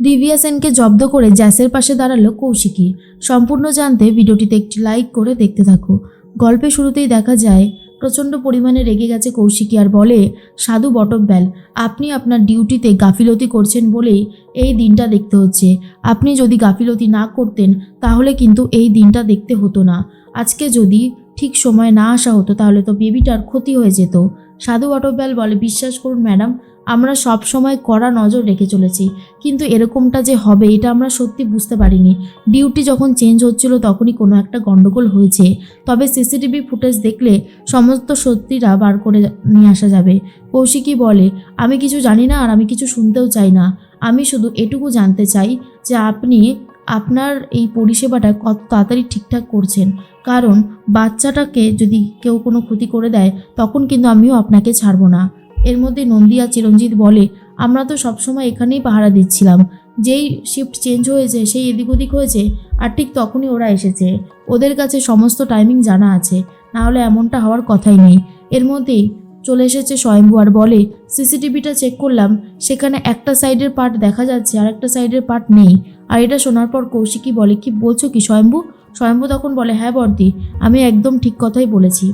দিব্যা সেনকে জব্দ করে জ্যাসের পাশে দাঁড়াল কৌশিকী। সম্পূর্ণ জানতে ভিডিওটিতে একটি লাইক করে দেখতে থাকো। গল্পের শুরুতেই দেখা যায়, প্রচণ্ড পরিমাণে রেগে গেছে কৌশিকী আর বলে, সাধু বটব্যাল আপনি আপনার ডিউটিতে গাফিলতি করছেন বলেই এই দিনটা দেখতে হচ্ছে। আপনি যদি গাফিলতি না করতেন, তাহলে কিন্তু এই দিনটা দেখতে হতো না। আজকে যদি ঠিক সময় না আসা হতো, তাহলে তো বেবিটার ক্ষতি হয়ে যেত। সাধু বটব্যাল বলে, বিশ্বাস করুন ম্যাডাম আমরা সব সময় কড়া নজর রেখে চলেছি। কিন্তু এরকমটা যে হবে, এটা আমরা সত্যি বুঝতে পারিনি। ডিউটি যখন চেঞ্জ হচ্ছিল, তখনই কোনো একটা গন্ডগোল হয়েছে। তবে সিসিটিভি ফুটেজ দেখলে সমস্ত সত্যিটা বার করে নিয়ে আসা যাবে। কৌশিকী বলে, আমি কিছু জানি না আর আমি কিছু শুনতেও চাই না। আমি শুধু এটুকু জানতে চাই যে আপনি, আপনার এই পরিষেবাটা কত তাড়াতাড়ি ঠিকঠাক করছেন। কারণ বাচ্চাটাকে যদি কেউ কোনো ক্ষতি করে দেয়, তখন কিন্তু আমিও আপনাকে ছাড়বো না। এর মধ্যে নন্দিয়া চিরঞ্জিত বলে, আমরা তো সবসময় এখানেই পাহারা দিচ্ছিলাম। যেই শিফট চেঞ্জ হয়েছে, সেই এদিক ওদিক হয়েছে, আর ঠিক তখনই ওরা এসেছে। ওদের কাছে সমস্ত টাইমিং জানা আছে। না হলে এমনটা হওয়ার কথাই নেই। এর মধ্যেই চলে এসেছে স্বয়ম্ভু আর বলে সিসিটিভিটা চেক করলাম। সেখানে একটা সাইডের পার্ট দেখা যাচ্ছে, আর একটা সাইডের পার্ট নেই। আর এটা শোনার পর কৌশিকী বলে, কি বলছো কি স্বয়ম্ভু? স্বয়ম্ভু তখন বলে হ্যাঁ বর্দি, আমি একদম ঠিক কথাই বলেছি।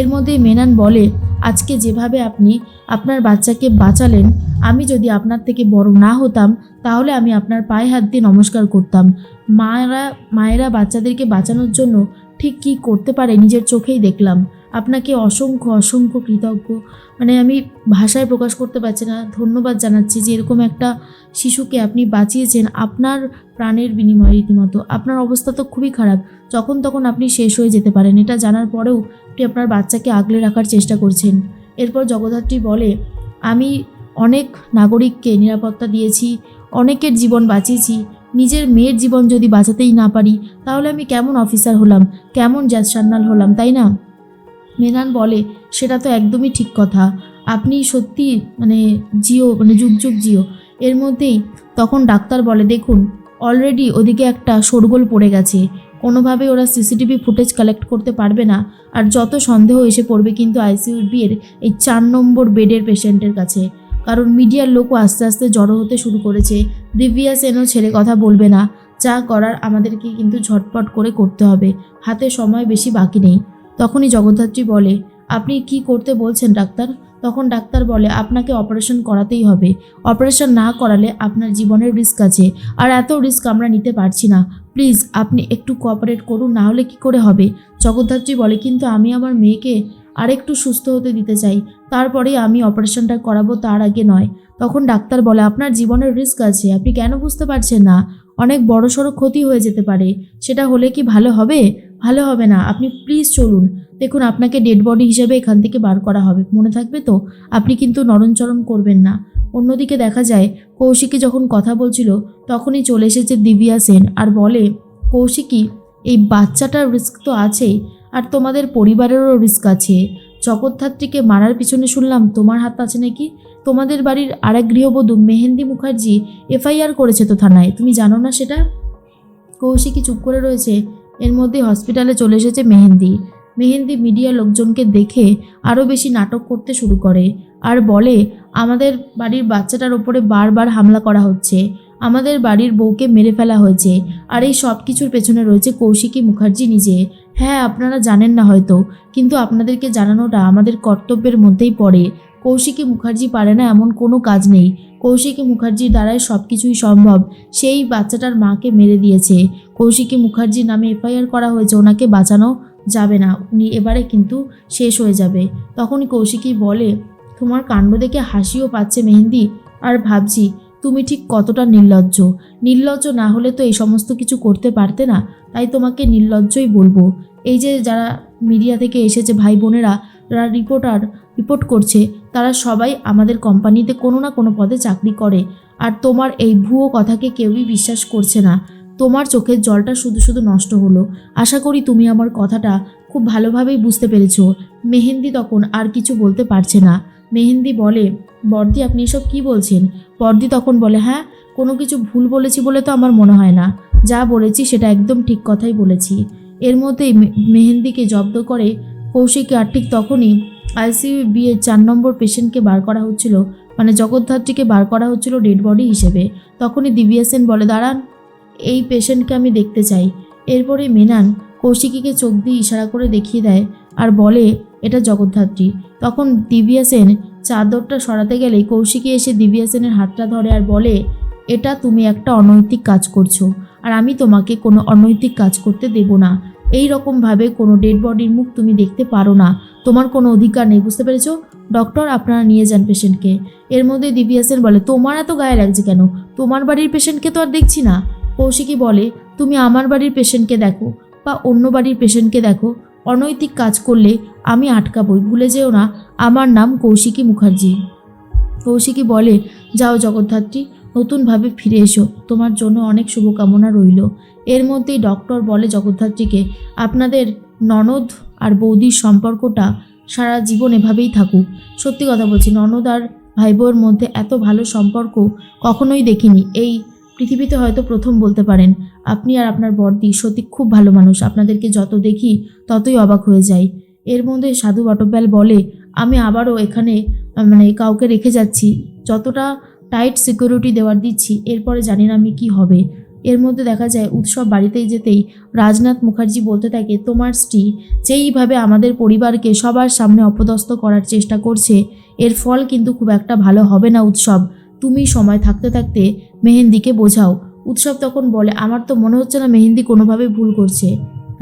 এর মধ্যে মেনান বলে, আজকে যেভাবে আপনি আপনার বাচ্চাকে বাঁচালেন, আমি যদি আপনার থেকে বড় না হতাম, তাহলে আমি আপনার পায়ে হাত দিয়ে নমস্কার করতাম। মায়েরা মায়েরা বাচ্চাদেরকে বাঁচানোর জন্য ঠিক কী করতে পারে নিজের চোখেই দেখলাম। আপনাকে অসংখ্য অসংখ্য কৃতজ্ঞ। মানে আমি ভাষায় প্রকাশ করতে পারছি না। ধন্যবাদ জানাচ্ছি যে এরকম একটা শিশুকে আপনি বাঁচিয়েছেন আপনার প্রাণের বিনিময়ে রীতিমতো। আপনার অবস্থা তো খুবই খারাপ। যখন তখন আপনি শেষ হয়ে যেতে পারেন। এটা জানার পরেও আপনি আপনার বাচ্চাকে আগলে রাখার চেষ্টা করছেন। এরপর জগদ্ধাত্রী বলে, আমি অনেক নাগরিককে নিরাপত্তা দিয়েছি, অনেকের জীবন বাঁচিয়েছি। নিজের মেয়ের জীবন যদি বাঁচাতেই না পারি, তাহলে আমি কেমন অফিসার হলাম? কেমন জ্যাজ সান্নাল হলাম, তাই না? মেনান বলে, সেটা তো একদমই ঠিক কথা। আপনি সত্যি মানে জিও মানে যুগ যুগ জিও। এর মধ্যেই তখন ডাক্তার বলে, দেখুন অলরেডি ওদিকে একটা শোরগোল পড়ে গেছে। কোনোভাবে ওরা সিসিটিভি ফুটেজ কালেক্ট করতে পারবে না। আর যত সন্দেহ এসে পড়বে কিন্তু আইসিইউর বিয়ের এই চার নম্বর বেডের পেশেন্টের কাছে। কারণ মিডিয়ার লোকও আস্তে আস্তে জড়ো হতে শুরু করেছে। দিব্যা সেনও ছেড়ে কথা বলবে না। যা করার আমাদেরকে কিন্তু ঝটপট করে করতে হবে। হাতে সময় বেশি বাকি নেই। তখনই জগদ্ধাত্রী বলে, আপনি কি করতে বলছেন, ডাক্তার? তখন ডাক্তার বলে, আপনাকে অপারেশন করাতেই হবে। অপারেশন না করালে আপনার জীবনের রিস্ক আছে। আর এত রিস্ক আমরা নিতে পারছি না। প্লিজ, আপনি একটু কোঅপারেট করুন, না হলে কি করে হবে? জগদ্ধাত্রী বলে, কিন্তু আমি আমার মেয়েকে আরেকটু সুস্থ হতে দিতে চাই। তারপরেই আমি অপারেশনটা করাবো তার আগে নয়। তখন ডাক্তার বলে, আপনার জীবনের রিস্ক আছে। আপনি কেন বুঝতে পারছেন না? অনেক বড় সড়ো ক্ষতি হয়ে যেতে পারে। সেটা হলে কি ভালো হবে? ভালো হবে না, আপনি প্লিজ চলুন। দেখুন, আপনাকে ডেড বডি হিসেবে এখান থেকে বার করা হবে। মনে থাকবে তো? আপনি কিন্তু নরমচরম করবেন না। অন্যদিকে দেখা যায়, কৌশিকী যখন কথা বলছিল, তখনই চলে এসেছে দিব্যা সেন আর বলে, কৌশিকী, এই বাচ্চাটার রিস্ক তো আছেই, আর তোমাদের পরিবারেরও রিস্ক আছে। জগদ্ধাত্রীকে মারার পিছনে শুনলাম, তোমার হাত আছে নাকি? তোমাদের বাড়ির আরেক গৃহবধূ মেহেন্দি মুখার্জি এফআইআর করেছে তো থানায়, তুমি জানো না সেটা? কৌশিকী চুপ করে রয়েছে। এর মধ্যে হসপিটালে চলে এসেছে মেহেন্দি। মেহেন্দি মিডিয়া লোকজনকে দেখে আরও বেশি নাটক করতে শুরু করে আর বলে, আমাদের বাড়ির বাচ্চাটার ওপরে বারবার হামলা করা হচ্ছে। আমাদের বাড়ির বউকে মেরে ফেলা হয়েছে আর এই সব কিছুর পেছনে রয়েছে কৌশিকী মুখার্জি নিজে। হ্যাঁ আপনারা জানেন না হয়তো, কিন্তু আপনাদেরকে জানানোটা আমাদের কর্তব্যের মধ্যেই পড়ে। কৌশিকী মুখার্জি পারে না এমন কোনো কাজ নেই। কৌশিকী মুখার্জির দ্বারাই সব কিছুই সম্ভব। সেই বাচ্চাটার মাকে মেরে দিয়েছে। কৌশিকী মুখার্জির নামে এফআইআর করা হয়েছে, ওনাকে বাঁচানো যাবে না। উনি এবারে কিন্তু শেষ হয়ে যাবে। তখনই কৌশিকী বলে, তোমার কাণ্ড দেখে হাসিও পাচ্ছে মেহেন্দি। আর ভাবছি, তুমি ঠিক কতটা নির্লজ্জ। নির্লজ্জ না হলে তো এই সমস্ত কিছু করতে পারতে না। তাই তোমাকে নির্লজ্জই বলব। এই যে যারা মিডিয়া থেকে এসেছে ভাই বোনেরা যারা রিপোর্টার রিপোর্ট করছে, তারা সবাই আমাদের কোম্পানিতে কোনো না কোনো পদে চাকরি করে। আর তোমার এই ভুয়ো কথাকে কেউই বিশ্বাস করছে না। তোমার চোখের জলটা শুধু শুধু নষ্ট হলো। আশা করি তুমি আমার কথাটা খুব ভালোভাবেই বুঝতে পেরেছ। মেহেন্দি তখন আর কিছু বলতে পারছে না। মেহেন্দি বলে, বর্দি, আপনি এসব কি বলছেন? বর্দি তখন বলে হ্যাঁ কোনো কিছু ভুল বলেছি বলে তো আমার মনে হয় না। যা বলেছি সেটা একদম ঠিক কথাই বলেছি। এর মধ্যেই মেহেন্দিকে জব্দ করে কৌশিকী আর ঠিক তখনই আইসিইউ বিয়ে চার নম্বর পেশেন্টকে বার করা হচ্ছিল মানে জগদ্ধাত্রীকে বার করা হচ্ছিল ডেড বডি হিসেবে। তখনই দিব্যা সেন বলে, দাঁড়ান, এই পেশেন্টকে আমি দেখতে চাই। এরপরে মেনান কৌশিকীকে চোখ দিয়ে ইশারা করে দেখিয়ে দেয় আর বলে, এটা জগদ্ধাত্রী। তখন দিব্যা সেন চাদরটা সরাতে গেলেই কৌশিকী এসে দিব্যা সেনের হাতটা ধরে আর বলে, এটা তুমি একটা অনৈতিক কাজ করছ, আর আমি তোমাকে কোনো অনৈতিক কাজ করতে দেব না। এই রকমভাবে কোনো ডেড বডির মুখ তুমি দেখতে পারো না। তোমার কোনো অধিকার নেই, বুঝতে পেরেছ? ডক্টর আপনারা নিয়ে যান পেশেন্টকে এর মধ্যে দিব্যা সেন বলে, তোমার এত গায়ে লাগছে কেন? তোমার বাড়ির পেশেন্টকে তো আর দেখছি না। কৌশিকী বলে, তুমি আমার বাড়ির পেশেন্টকে দেখো বা অন্য বাড়ির পেশেন্টকে দেখো। অনৈতিক কাজ করলে আমি আটকাবই, ভুলে যেও না। আমার নাম কৌশিকী মুখার্জি। কৌশিকী বলে, যাও জগদ্ধাত্রী নতুনভাবে ফিরে এসো। তোমার জন্য অনেক শুভকামনা রইল। এর মধ্যেই ডক্টর বলে জগদ্ধাত্রীকে, আপনাদের ননদ আর বৌদির সম্পর্কটা সারা জীবন এভাবেই থাকুক। সত্যি কথা বলছি, ননদ আর ভাই বউয়ের মধ্যে এত ভালো সম্পর্ক কখনোই দেখিনি। এই পৃথিবীতে হয়তো প্রথম বলতে পারেন, আপনি আর আপনার বর্দি সত্যি খুব ভালো মানুষ। আপনাদেরকে যত দেখি ততই অবাক হয়ে যাই। এর মধ্যে সাধু বটব্যাল বলে, আমি আবারও এখানে মানে কাউকে রেখে যাচ্ছি। যতটা টাইট সিকিউরিটি দেওয়ার দিচ্ছি, এরপরে জানি না আমি কি হবে। এর মধ্যে দেখা যায়, উৎসব বাড়িতেই যেতেই রাজনাথ মুখার্জি বলতে থাকে, তোমার স্ত্রী যেইভাবে আমাদের পরিবারকে সবার সামনে অপদস্থ করার চেষ্টা করছে, এর ফল কিন্তু খুব একটা ভালো হবে না উৎসব। তুমি সময় থাকতে থাকতে মেহেন্দিকে বোঝাও। উৎসব তখন বলে, আমার তো মনে হচ্ছে না মেহেন্দি কোনোভাবে ভুল করছে।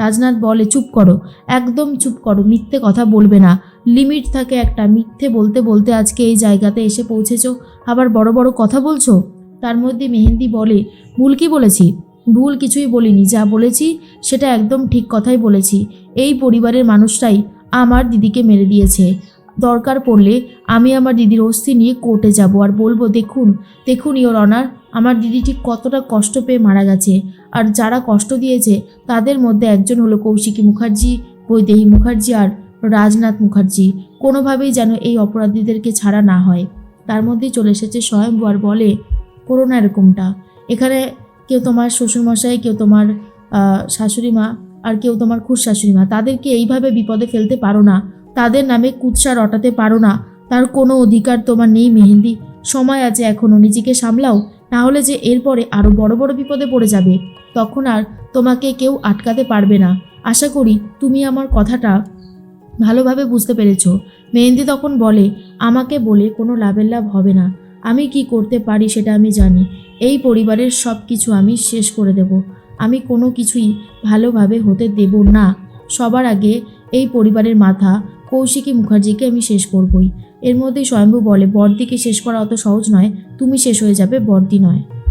রাজনাথ বলে, চুপ করো, একদম চুপ করো, মিথ্যে কথা বলবে না। লিমিট থাকে একটা, মিথ্যে বলতে বলতে আজকে এই জায়গাতে এসে পৌঁছেছো। আবার বড় বড় কথা বলছো? তার মধ্যে মেহেন্দি বলে, ভুল কি বলেছি? ভুল কিছুই বলিনি, যা বলেছি সেটা একদম ঠিক কথাই বলেছি। এই পরিবারের মানুষটাই আমার দিদিকে মেরে দিয়েছে। দরকার পড়লে আমি আমার দিদির অস্থি নিয়ে কোর্টে যাব। আর বলব, দেখুন দেখুন ইওর অনার আমার দিদি ঠিক কতটা কষ্ট পেয়ে মারা গেছে, আর যারা কষ্ট দিয়েছে, তাদের মধ্যে একজন হলো কৌশিকী মুখার্জি, বৈদেহী মুখার্জি আর রাজনাথ মুখার্জি। কোনোভাবেই যেন এই অপরাধীদেরকে ছাড়া না হয়। তার মধ্যেই চলে এসেছে স্বয়ম্ভু আর বলে করো না এরকমটা। এখানে কেউ তোমার শ্বশুরমশাই, কেউ তোমার শাশুড়ি মা আর কেউ তোমার খুশ শাশুড়ি মা তাদেরকে এইভাবে বিপদে ফেলতে পারো না। তাদের নামে কুৎসা রটাতে পারো না। তার কোনো অধিকার তোমার নেই মেহেন্দি। সময় আছে এখনও। নিজেকে সামলাও। না হলে যে এরপরে আরও বড় বড় বিপদে পড়ে যাবে, তখন আর তোমাকে কেউ আটকাতে পারবে না। আশা করি তুমি আমার কথাটা ভালোভাবে বুঝতে পেরেছ। মেহেন্দি তখন বলে, আমাকে বলে কোনো লাভের লাভ হবে না। আমি কি করতে পারি সেটা আমি জানি। এই পরিবারের সব কিছু আমি শেষ করে দেব। আমি কোনো কিছুই ভালোভাবে হতে দেব না। সবার আগে এই পরিবারের মাথা কৌশিকী মুখার্জিকে আমি শেষ করবই। এর মধ্যেই স্বয়ম্ভু বলে বর্দিকে শেষ করা অত সহজ নয়, তুমি শেষ হয়ে যাবে বর্দি নয়।